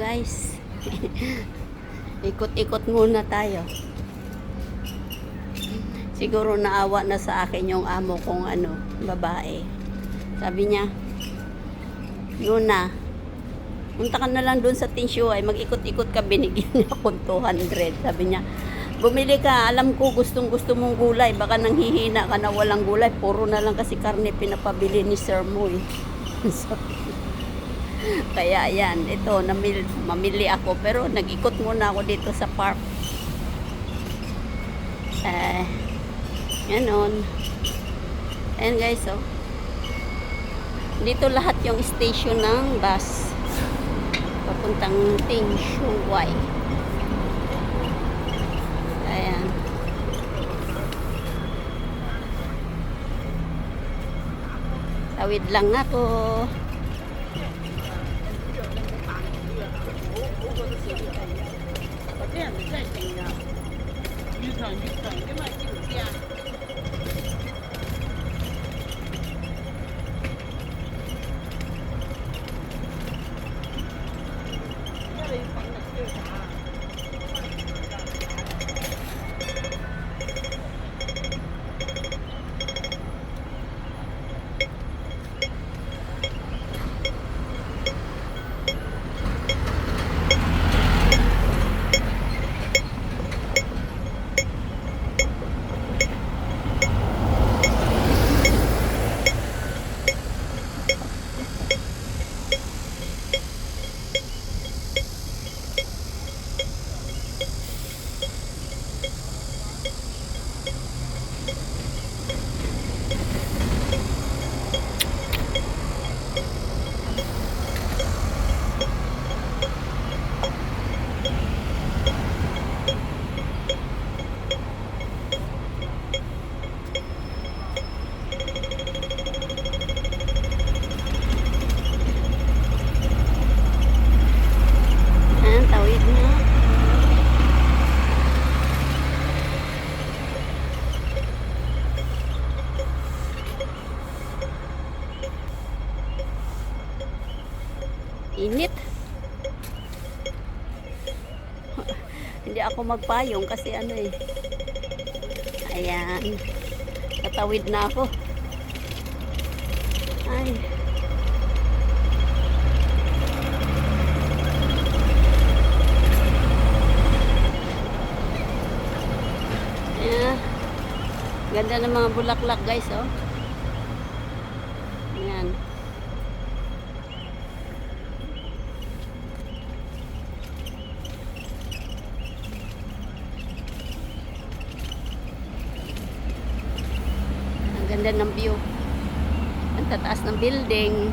guys. Ikot-ikot muna tayo. Siguro naawa na sa akin yung amo kong ano, babae. Sabi niya, Yuna, punta ka na lang doon sa Tinsyo ay mag-ikot-ikot ka, binigyan niya akong 200. Sabi niya, bumili ka, alam ko gustong gusto mong gulay, baka nanghihina ka na walang gulay, puro na lang kasi karne pinapabili ni Sir Mo eh. So, kaya yan, ito, namil, mamili ako. Pero nag-ikot muna ako dito sa park. Eh, ganon. Ayan guys, oh. Dito lahat yung station ng bus. Papuntang Ting Shuwai. Ayan. Tawid lang ako. 我这样子在等呀，越长越长，因为。Init. Hindi ako magpayong kasi ano eh. Ayan. Tatawid na ako. Ay. Yeah. Ganda ng mga bulaklak guys, oh. Ayan. Ganda ng view. Ang tataas ng building.